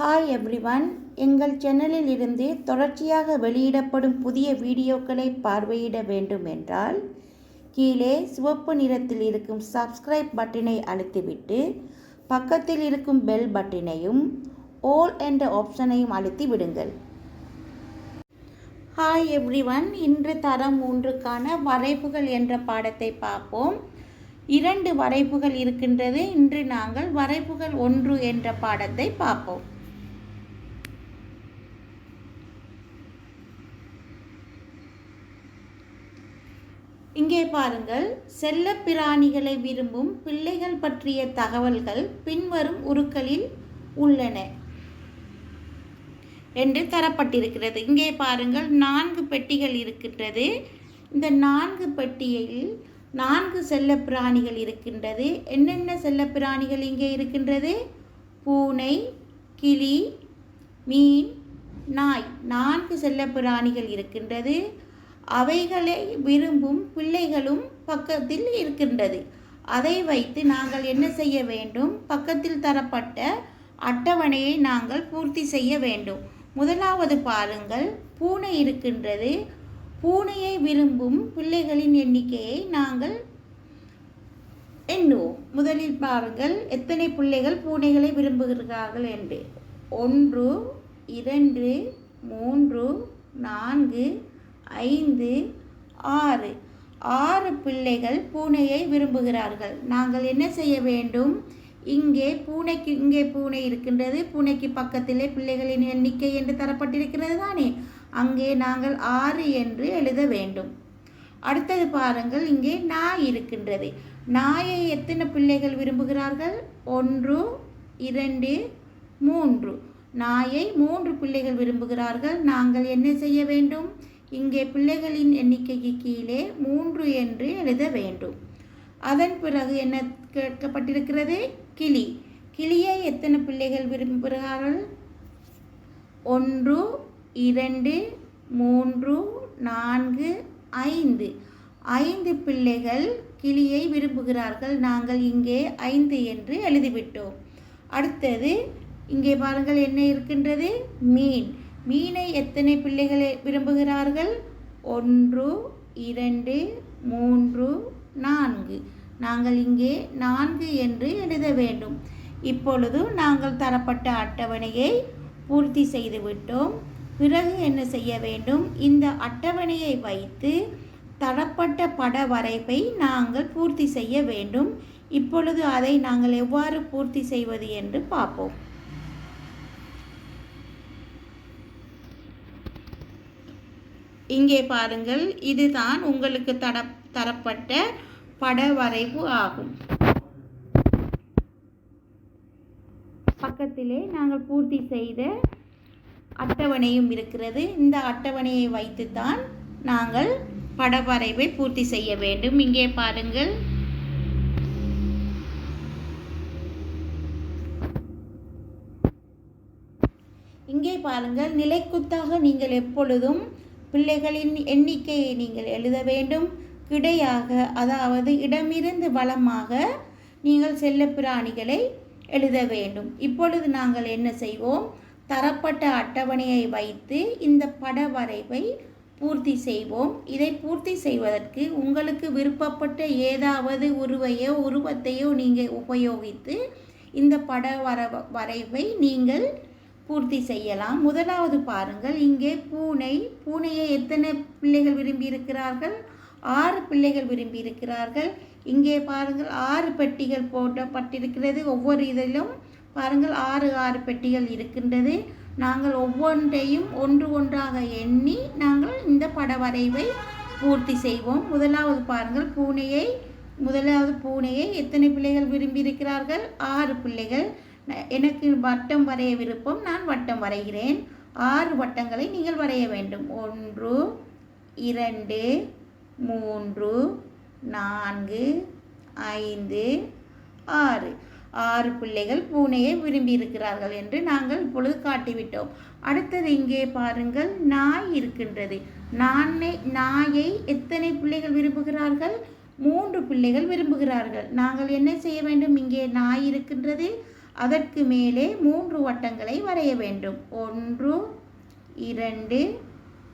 Hi everyone எங்கள் சேனலில் இருந்து தொடர்ச்சியாக வெளியிடப்படும் புதிய வீடியோக்களை பார்வையிட வேண்டும் என்றால் கீழே சிவப்பு நிறத்தில் இருக்கும் சப்ஸ்கிரைப் பட்டினை அழுத்திவிட்டு பக்கத்தில் இருக்கும் பெல் பட்டினையும் ஓல் என்ற ஆப்ஷனையும் அழுத்தி விடுங்கள் ஹாய் எவ்ரிவன் இன்று தரம் மூன்றுக்கான வரைப்புகள் என்ற பாடத்தை பார்ப்போம். இரண்டு வரைப்புகள் இருக்கின்றது. இன்று நாங்கள் வரைப்புகள் ஒன்று என்ற பாடத்தை பார்ப்போம். இங்கே பாருங்கள். செல்ல பிராணிகளை விரும்பும் பிள்ளைகள் பற்றிய தகவல்கள் பின்வரும் உருக்களில் உள்ளன. என்று தரப்பட்டிருக்கிறது. இங்கே பாருங்கள் நான்கு பெட்டிகள் இருக்கின்றது. இந்த நான்கு பெட்டியில் நான்கு செல்ல பிராணிகள் இருக்கின்றது. என்னென்ன செல்ல பிராணிகள் இங்கே இருக்கின்றது? பூனை கிளி மீன் நாய். நான்கு செல்ல பிராணிகள் இருக்கின்றது. அவைகளை விரும்பும் பிள்ளைகளும் பக்கத்தில் இருக்கின்றது. அதை வைத்து நாங்கள் என்ன செய்ய வேண்டும்? பக்கத்தில் தரப்பட்ட அட்டவணையை நாங்கள் பூர்த்தி செய்ய வேண்டும். முதலாவது பாருங்கள். பூனை இருக்கின்றது. பூனையை விரும்பும் பிள்ளைகளின் எண்ணிக்கையை நாங்கள் எண்ணுவோம். முதலில் பாருங்கள். எத்தனை பிள்ளைகள் பூனைகளை விரும்புகிறார்கள் என்று. ஒன்று இரண்டு மூன்று நான்கு ஐந்து ஆறு. ஆறு பிள்ளைகள் பூனையை விரும்புகிறார்கள். நாங்கள் என்ன செய்ய வேண்டும்? இங்கே பூனைக்கு இங்கே பூனை இருக்கின்றது. பூனைக்கு பக்கத்திலே பிள்ளைகளின் எண்ணிக்கை என்று தரப்பட்டிருக்கிறது தானே? அங்கே நாங்கள் ஆறு என்று எழுத வேண்டும். அடுத்தது பாருங்கள் இங்கே நாய் இருக்கின்றது. நாயை எத்தனை பிள்ளைகள் விரும்புகிறார்கள்? ஒன்று இரண்டு மூன்று. நாயை மூன்று பிள்ளைகள் விரும்புகிறார்கள். நாங்கள் என்ன செய்ய வேண்டும்? இங்கே பிள்ளைகளின் எண்ணிக்கைக்கு கீழே மூன்று என்று எழுத வேண்டும். அதன் பிறகு என்ன கேட்கப்பட்டிருக்கிறது? கிளி. கிளியை எத்தனை பிள்ளைகள் விரும்புகிறார்கள்? ஒன்று இரண்டு மூன்று நான்கு ஐந்து. ஐந்து பிள்ளைகள் கிளியை விரும்புகிறார்கள். நாங்கள் இங்கே ஐந்து என்று எழுதிவிட்டோம். அடுத்தது இங்கே பாருங்கள் என்ன இருக்கின்றது? மீன். மீனை எத்தனை பிள்ளைகளை விரும்புகிறார்கள்? ஒன்று இரண்டு மூன்று நான்கு. நாங்கள் இங்கே நான்கு என்று எழுத வேண்டும். இப்பொழுது நாங்கள் தரப்பட்ட அட்டவணையை பூர்த்தி செய்துவிட்டோம். பிறகு என்ன செய்ய வேண்டும்? இந்த அட்டவணையை வைத்து தரப்பட்ட பட வரைப்பை நாங்கள் பூர்த்தி செய்ய வேண்டும். இப்பொழுது அதை நாங்கள் எவ்வாறு பூர்த்தி செய்வது என்று பார்ப்போம். இங்கே பாருங்கள் இதுதான் உங்களுக்கு தர தரப்பட்ட பட வரைவு ஆகும். பக்கத்திலே நாங்கள் பூர்த்தி செய்த அட்டவணையும் இருக்கிறது. இந்த அட்டவணையை வைத்துத்தான் நாங்கள் பட வரைவை பூர்த்தி செய்ய வேண்டும். இங்கே பாருங்கள். இங்கே பாருங்கள் நிலைக்குத்தாக நீங்கள் எப்பொழுதும் பிள்ளைகளின் எண்ணிக்கையை நீங்கள் எழுத வேண்டும். கிடையாக அதாவது இடமிருந்து வளமாக நீங்கள் செல்ல பிராணிகளை எழுத வேண்டும். இப்பொழுது நாங்கள் என்ன செய்வோம்? தரப்பட்ட அட்டவணையை வைத்து இந்த பட வரைவை பூர்த்தி செய்வோம். இதை பூர்த்தி செய்வதற்கு உங்களுக்கு விருப்பப்பட்ட ஏதாவது உருவையோ உருவத்தையோ நீங்கள் உபயோகித்து இந்த பட வர வரைவை நீங்கள் பூர்த்தி செய்யலாம். முதலாவது பாருங்கள். இங்கே பூனை பூனையை எத்தனை பிள்ளைகள் விரும்பி இருக்கிறார்கள் ஆறு பிள்ளைகள் விரும்பி இருக்கிறார்கள் இங்கே பாருங்கள். ஆறு பெட்டிகள் போட்டப்பட்டிருக்கிறது ஒவ்வொரு இதிலும் பாருங்கள். ஆறு ஆறு பெட்டிகள் இருக்கின்றது. நாங்கள் ஒவ்வொன்றையும் ஒன்று ஒன்றாக எண்ணி நாங்கள் இந்த பட வரைவை பூர்த்தி செய்வோம். முதலாவது பாருங்கள். பூனையை முதலாவது பூனையை எத்தனை பிள்ளைகள் விரும்பி இருக்கிறார்கள் ஆறு பிள்ளைகள். எனக்கு வட்டம் வரைய விருப்பம் நான் வட்டம் வரைகிறேன். ஆறு வட்டங்களை நீங்கள் வரைய வேண்டும். ஒன்று இரண்டு மூன்று நான்கு ஐந்து ஆறு. ஆறு பிள்ளைகள் பூனையை விரும்பி இருக்கிறார்கள் என்று நாங்கள் இப்பொழுது காட்டிவிட்டோம். அடுத்தது இங்கே பாருங்கள் நாய் இருக்கின்றது. நானை நாயை எத்தனை பிள்ளைகள் விரும்புகிறார்கள்? மூன்று பிள்ளைகள் விரும்புகிறார்கள். நாங்கள் என்ன செய்ய வேண்டும்? இங்கே நாய் இருக்கின்றது. அதற்கு மேலே மூன்று வட்டங்களை வரைய வேண்டும். ஒன்று இரண்டு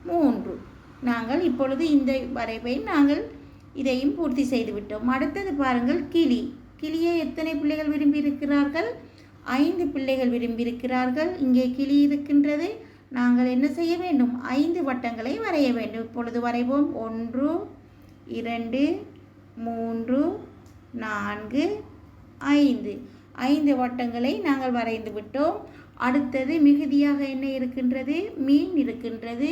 மூன்று. நாங்கள் இப்பொழுது இந்த வரைவை நாங்கள் இதையும் பூர்த்தி செய்துவிட்டோம். அடுத்தது பாருங்கள் கிளி. கிளியை எத்தனை பிள்ளைகள் விரும்பியிருக்கிறார்கள்? ஐந்து பிள்ளைகள் விரும்பியிருக்கிறார்கள். இங்கே கிளி இருக்கின்றது. நாங்கள் என்ன செய்ய வேண்டும்? ஐந்து வட்டங்களை வரைய வேண்டும். இப்பொழுது வரைவோம். ஒன்று இரண்டு மூன்று நான்கு ஐந்து. ஐந்து வட்டங்களை நாங்கள் வரைந்து விட்டோம். அடுத்தது மிகுதியாக என்ன இருக்கின்றது மீன் இருக்கின்றது.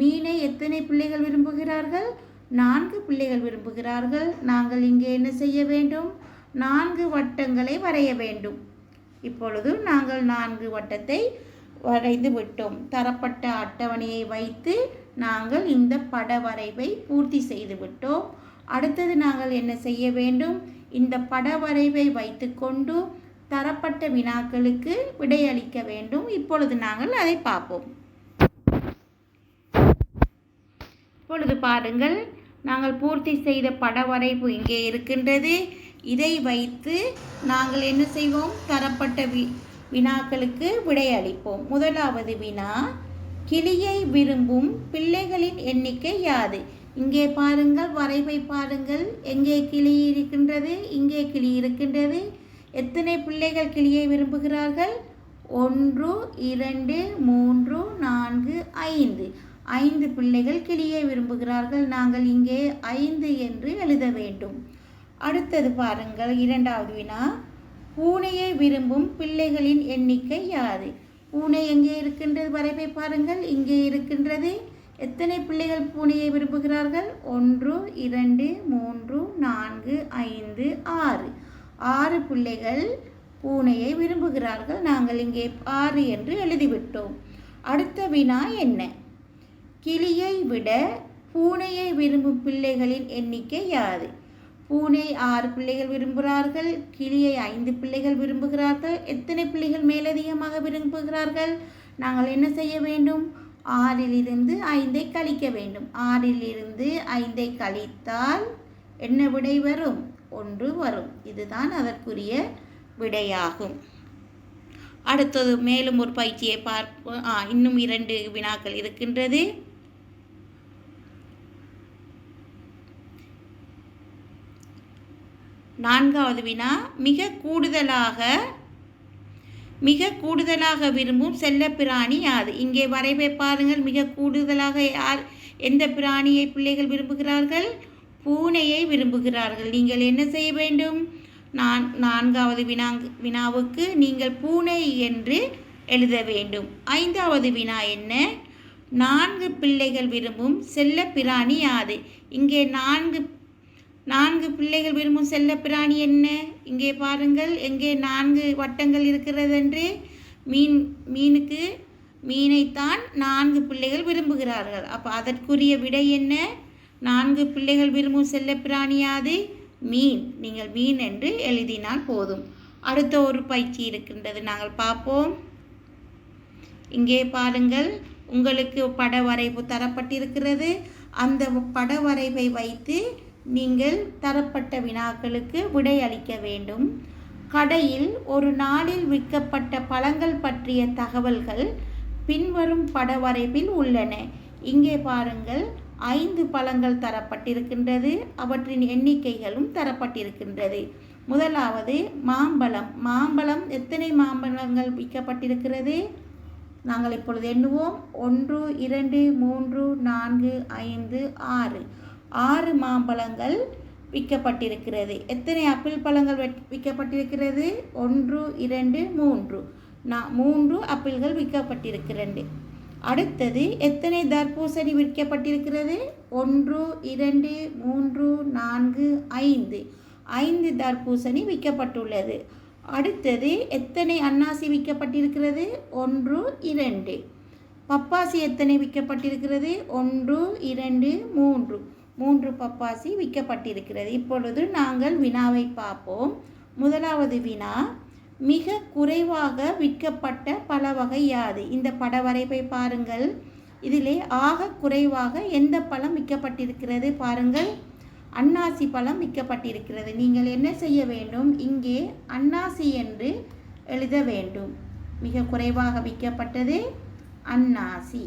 மீனை எத்தனை பிள்ளைகள் விரும்புகிறார்கள்? நான்கு பிள்ளைகள் விரும்புகிறார்கள். நாங்கள் இங்கே என்ன செய்ய வேண்டும்? நான்கு வட்டங்களை வரைய வேண்டும். இப்பொழுது நாங்கள் நான்கு வட்டத்தை வரைந்து விட்டோம். தரப்பட்ட அட்டவணையை வைத்து நாங்கள் இந்த பட வரைவை பூர்த்தி செய்து விட்டோம். அடுத்தது நாங்கள் என்ன செய்ய வேண்டும்? இந்த படவரைவை வைத்துக்கொண்டு தரப்பட்ட வினாக்களுக்கு விடையளிக்க வேண்டும். இப்பொழுது நாங்கள் அதை பார்ப்போம். இப்பொழுது பாருங்கள் நாங்கள் பூர்த்தி செய்த படவரைவு இங்கே இருக்கின்றது. இதை வைத்து நாங்கள் என்ன செய்வோம்? தரப்பட்ட வி வினாக்களுக்கு விடையளிப்போம். முதலாவது வினா கிளியை விரும்பும் பிள்ளைகளின் எண்ணிக்கை யாது? இங்கே பாருங்கள் வரைவை பாருங்கள். எங்கே கிளி இருக்கின்றது? இங்கே கிளி இருக்கின்றது. எத்தனை பிள்ளைகள் கிளியை விரும்புகிறார்கள்? ஒன்று இரண்டு மூன்று நான்கு ஐந்து. ஐந்து பிள்ளைகள் கிளியை விரும்புகிறார்கள். நாங்கள் இங்கே ஐந்து என்று எழுத வேண்டும். அடுத்தது பாருங்கள் இரண்டாவது வினா. பூனையை விரும்பும் பிள்ளைகளின் எண்ணிக்கை யாது? பூனை எங்கே இருக்கின்றது? வரைவை பாருங்கள். இங்கே இருக்கின்றது. எத்தனை பிள்ளைகள் பூனையை விரும்புகிறார்கள்? ஒன்று இரண்டு மூன்று நான்கு ஐந்து ஆறு. ஆறு பிள்ளைகள் பூனையை விரும்புகிறார்கள். நாங்கள் இங்கே ஆறு என்று எழுதிவிட்டோம். அடுத்த வினா என்ன? கிளியை விட பூனையை விரும்பும் பிள்ளைகளின் எண்ணிக்கை யாது? பூனை ஆறு பிள்ளைகள் விரும்புகிறார்கள். கிளியை ஐந்து பிள்ளைகள் விரும்புகிறார்கள். எத்தனை பிள்ளைகள் மேலதிகமாக விரும்புகிறார்கள்? நாங்கள் என்ன செய்ய வேண்டும்? ஆறிலிருந்து ஐந்தை கழிக்க வேண்டும். ஆறிலிருந்து ஐந்தை கழித்தால் என்ன விடை வரும்? ஒன்று வரும். இதுதான் அதற்குரிய விடையாகும். அடுத்தது மேலும் ஒரு பயிற்சியை பார்ப்போம் ஆ இன்னும் இரண்டு வினாக்கள் இருக்கின்றது. நான்காவது வினா மிக கூடுதலாக மிக கூடுதலாக விரும்பும் செல்லப்பிராணி யாது இங்கே வரைவை பாருங்கள். மிக கூடுதலாக யார்? எந்த பிராணியை பிள்ளைகள் விரும்புகிறார்கள்? பூனையை விரும்புகிறார்கள். நீங்கள் என்ன செய்ய வேண்டும்? நான் நான்காவது வினாங் வினாவுக்கு நீங்கள் பூனை என்று எழுத வேண்டும். ஐந்தாவது வினா என்ன? நான்கு பிள்ளைகள் விரும்பும் செல்ல பிராணி யாது இங்கே நான்கு நான்கு பிள்ளைகள் விரும்பும் செல்ல பிராணி என்ன? இங்கே பாருங்கள் எங்கே நான்கு வட்டங்கள் இருக்கிறது என்று மீன் மீனுக்கு மீனைத்தான் நான்கு பிள்ளைகள் விரும்புகிறார்கள். அப்போ அதற்குரிய விடை என்ன? நான்கு பிள்ளைகள் விரும்பும் செல்ல பிராணியாது மீன். நீங்கள் மீன் என்று எழுதினால் போதும். அடுத்த ஒரு பயிற்சி இருக்கின்றது. நாங்கள் பார்ப்போம். இங்கே பாருங்கள் உங்களுக்கு பட வரைவு தரப்பட்டிருக்கிறது. அந்த பட வரைவை வைத்து நீங்கள் தரப்பட்ட வினாக்களுக்கு விடை அளிக்க வேண்டும். கடையில் ஒரு நாளில் விற்கப்பட்ட பழங்கள் பற்றிய தகவல்கள் பின்வரும் பட வரைவில் உள்ளன. இங்கே பாருங்கள் ஐந்து பழங்கள் தரப்பட்டிருக்கின்றது அவற்றின் எண்ணிக்கைகளும் தரப்பட்டிருக்கின்றது. முதலாவது மாம்பழம். மாம்பழம் எத்தனை மாம்பழங்கள் விற்கப்பட்டிருக்கிறது? நாங்கள் இப்பொழுது எண்ணுவோம் ஒன்று இரண்டு மூன்று நான்கு ஐந்து ஆறு. ஆறு மாம்பழங்கள் விற்கப்பட்டிருக்கிறது எத்தனை அப்பிள் பழங்கள் விற்கப்பட்டிருக்கிறது ஒன்று இரண்டு மூன்று. நான் மூன்று அப்பிள்கள் விற்கப்பட்டிருக்கிறது அடுத்தது எத்தனை தர்பூசணி விற்கப்பட்டிருக்கிறது? ஒன்று இரண்டு மூன்று நான்கு ஐந்து. ஐந்து தர்பூசணி விற்கப்பட்டுள்ளது. அடுத்தது எத்தனை அன்னாசி விற்கப்பட்டிருக்கிறது? ஒன்று இரண்டு. பப்பாசி எத்தனை விற்கப்பட்டிருக்கிறது? ஒன்று இரண்டு மூன்று. மூன்று பப்பாசி விற்கப்பட்டிருக்கிறது இப்பொழுது நாங்கள் வினாவை பார்ப்போம். முதலாவது வினா மிக குறைவாக விற்கப்பட்ட பல வகை யாது? இந்த பட வரைவை பாருங்கள். இதிலே ஆக குறைவாக எந்த பழம் விற்கப்பட்டிருக்கிறது பாருங்கள். அன்னாசி பழம் விற்கப்பட்டிருக்கிறது. நீங்கள் என்ன செய்ய வேண்டும்? இங்கே அன்னாசி என்று எழுத வேண்டும். மிக குறைவாக விற்கப்பட்டது அன்னாசி.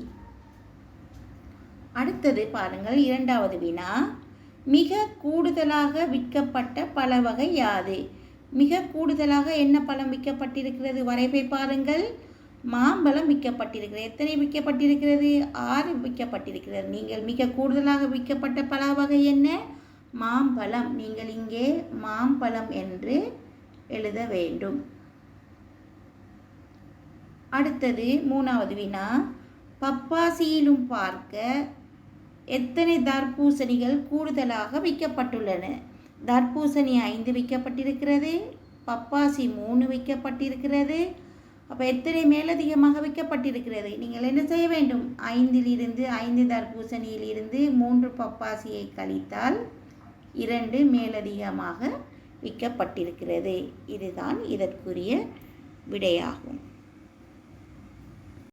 அடுத்தது பாருங்கள் இரண்டாவது வினா. மிக கூடுதலாக விற்கப்பட்ட பல வகை யாது? மிக கூடுதலாக என்ன பழம் விற்கப்பட்டிருக்கிறது? வரைவை பாருங்கள். மாம்பழம் விற்கப்பட்டிருக்கிறது. எத்தனை விற்கப்பட்டிருக்கிறது? ஆறு விற்கப்பட்டிருக்கிறது. நீங்கள் மிக கூடுதலாக விற்கப்பட்ட பல வகை என்ன? மாம்பழம். நீங்கள் இங்கே மாம்பழம் என்று எழுத வேண்டும். அடுத்தது மூணாவது வினா. பப்பாசியிலும் பார்க்க எத்தனை தர்பூசணிகள் கூடுதலாக விற்கப்பட்டுள்ளன தர்பூசணி ஐந்து விற்கப்பட்டிருக்கிறது பப்பாசி மூணு விற்கப்பட்டிருக்கிறது அப்போ எத்தனை மேலதிகமாக விற்கப்பட்டிருக்கிறது நீங்கள் என்ன செய்ய வேண்டும்? ஐந்திலிருந்து ஐந்து தர்பூசணியிலிருந்து மூன்று பப்பாசியை கழித்தால் இரண்டு மேலதிகமாக விற்கப்பட்டிருக்கிறது இதுதான் இதற்குரிய விடையாகும்.